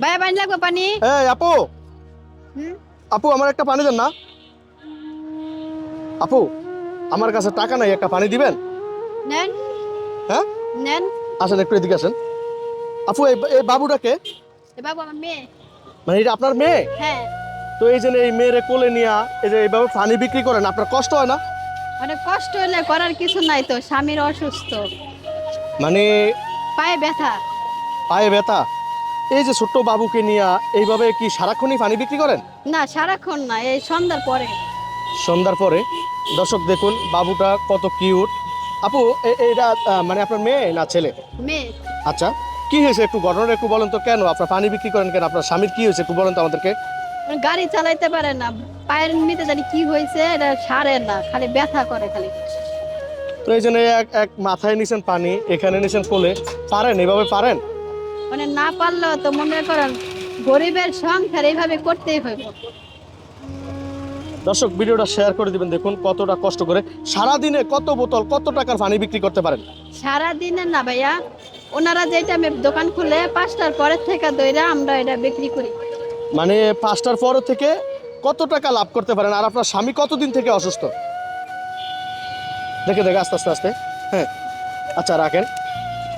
ভাইয়া পানি লাগবে পানি। এই আপু। আপু আমার একটা পানি দেন না। আপু আমার কাছে টাকা নাই একটা পানি দিবেন? নেন। হ্যাঁ? নেন। আসেন একটু এদিকে আসেন। আপু এই এই বাবুটাকে এ বাবু আমার মেয়ে। মানে এটা আপনার মেয়ে? হ্যাঁ। তো এই যে এই মেয়েরে কোলে নিয়ে এই যে এইভাবে পানি বিক্রি করেন আপনার কষ্ট হয় না? অনেক কষ্ট হলে করার কিছু নাই তো স্বামীর অসুস্থ। মানে পায়ে ব্যথা। পায়ে ব্যথা? এই যে ছোট্ট বাবুকে নিয়ে এইভাবে কি সারাক্ষণই পানি বিক্রি করেন? না সারাক্ষণ না এই সন্ধ্যার পরে। সন্ধ্যার পরে? দর্শক দেখুন বাবুটা কত কিউট। আপু এইটা মানে আপনার মেয়ে না ছেলে? মেয়ে। আচ্ছা কি হয়েছে একটু ঘটনা একটু বলেন তো কেন? আপনার পানি বিক্রি করেন কেন? আপনার স্বামীর কি হয়েছে একটু বলেন তো আমাদেরকে। গাড়ি চালাইতে পারে না পায়ের নিতে জানি কি হয়েছে এটা সারে না খালি ব্যথা করে খালি। তো এই জন্য এক এক মাথায় নিছেন পানি এখানে নিছেন কোলে। পারেন এইভাবে পারেন? মানে না পারলেও তো মনে করেন গরিবের সংসার এইভাবে করতেই হইব। দর্শক ভিডিওটা শেয়ার করে দিবেন। দেখুন কতটা কষ্ট করে সারাদিনে কত বোতল কত টাকার পানি বিক্রি করতে পারেন। সারা দিনের না ভাইয়া ওনারা যেটা দোকান খুলে পাঁচটার পরের থেকে দইরা আমরা এটা বিক্রি করি। মানে পাঁচটার পর থেকে কত টাকা লাভ করতে পারেন আর আপনার স্বামী কতদিন থেকে অসুস্থ? দেখে দেখে আস্তে আস্তে আস্তে। হ্যাঁ। আচ্ছা রাখেন।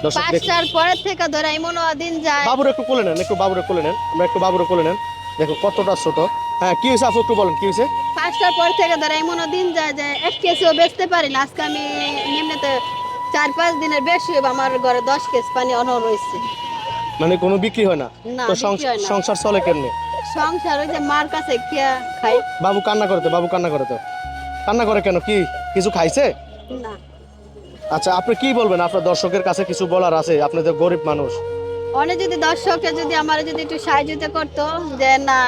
পাঁচটার পরের থেকে ধরে এমন দিন যায়। বাবুর একটু কোলে নেন একটু বাবুরে কোলে নেন আমরা একটু বাবুরে কোলে নেন। দেখো কতটা ছোট। হ্যাঁ কি হয়েছে আপু একটু বলেন কি হয়েছে? পাঁচটার পর থেকে ধরে এমন দিন যায় যে এক কেসিও বেচতে পারি না। আজকে আমি নিম্নতে চার পাঁচ দিনের বেশি আমার ঘরে দশ কেস পানি অন রয়েছে মানে কোনো বিক্রি হয় না? তো। সংসার চলে কেমনে? সংসার ওই যে মার কাছে খেয়া খাই। বাবু কান্না করে তো বাবু কান্না করে তো। কান্না করে কেন? কি কিছু খাইছে? না। আচ্ছা আপনি কি বলবেন? আপনার দর্শকের কাছে কিছু বলার আছে? আপনি তো গরিব মানুষ। অনেক যদি দর্শকে যদি আমার যদি একটু সাহায্য করতো যে না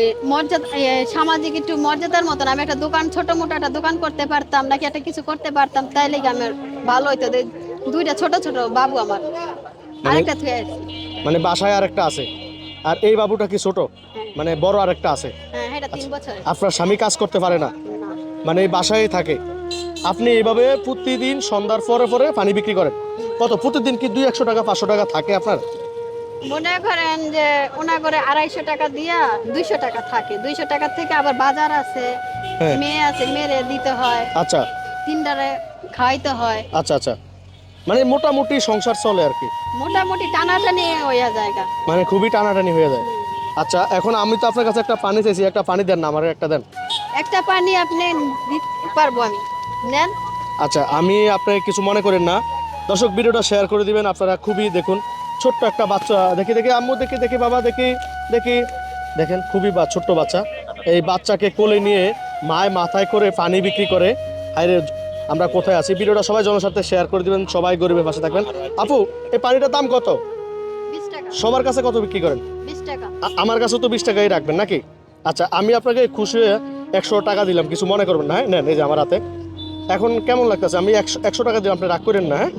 এই মর্যাদা সামাজিক একটু মর্যাদার মতন আমি একটা দোকান ছোট মোটো একটা দোকান করতে পারতাম নাকি একটা কিছু করতে পারতাম তাইলে কি আমার ভালো হইতো? দুইটা ছোট ছোট বাবু আমার। আরেকটা থুয়ে আছে। মানে বাসায় আরেকটা আছে। আর এই বাবুটা কি ছোট? মানে বড় আরেকটা আছে। হ্যাঁ এটা তিন বছর। আপনার স্বামী কাজ করতে পারে না? না মানে এই বাসায় থাকে। আপনি এইভাবে প্রতিদিন সন্ধ্যার পরে পরে পানি বিক্রি করেন। কত? প্রতিদিন কি দুই একশো টাকা পাঁচশো টাকা থাকে আপনার? মনে করেন যে ওনা করে আড়াইশো টাকা দিয়া দুইশো টাকা থাকে। দুইশো টাকা থেকে আবার বাজার আছে হ্যাঁ। মেয়ে আছে মেরে দিতে হয়। আচ্ছা। তিনটারে খাওয়াইতে হয়। আচ্ছা আচ্ছা। মানে মোটামুটি সংসার চলে আর কি। মোটামুটি টানাটানি হইয়া জায়গা মানে খুবই টানাটানি হয়ে যায়। আচ্ছা এখন আমি তো আপনার কাছে একটা পানি চাইছি। একটা পানি দেন না আমার একটা দেন। একটা পানি আপনি দিতে পারব আমি। নেন। আচ্ছা আমি আপনি কিছু মনে করেন না। দর্শক ভিডিওটা শেয়ার করে দিবেন আপনারা খুবই দেখুন। ছোট্ট একটা বাচ্চা দেখি দেখি আম্মু দেখি দেখি বাবা দেখি দেখি। দেখেন খুবই বা ছোট্ট বাচ্চা। এই বাচ্চাকে কোলে নিয়ে মায় মাথায় করে পানি বিক্রি করে। আরে আমরা কোথায় আছি? ভিডিওটা সবাই জনস্বার্থে শেয়ার করে দিবেন সবাই গরিবের পাশে থাকবেন। আপু এই পানিটার দাম কত? সবার কাছে কত বিক্রি করেন? আমার কাছে তো বিশ টাকাই রাখবেন নাকি? আচ্ছা আমি আপনাকে খুশি হয়ে একশো টাকা দিলাম কিছু মনে করবেন না হ্যাঁ? নেন এই যে আমার হাতে। এখন কেমন লাগতেছে? আমি একশো একশো টাকা দিয়ে আপনি রাগ করেন না হ্যাঁ?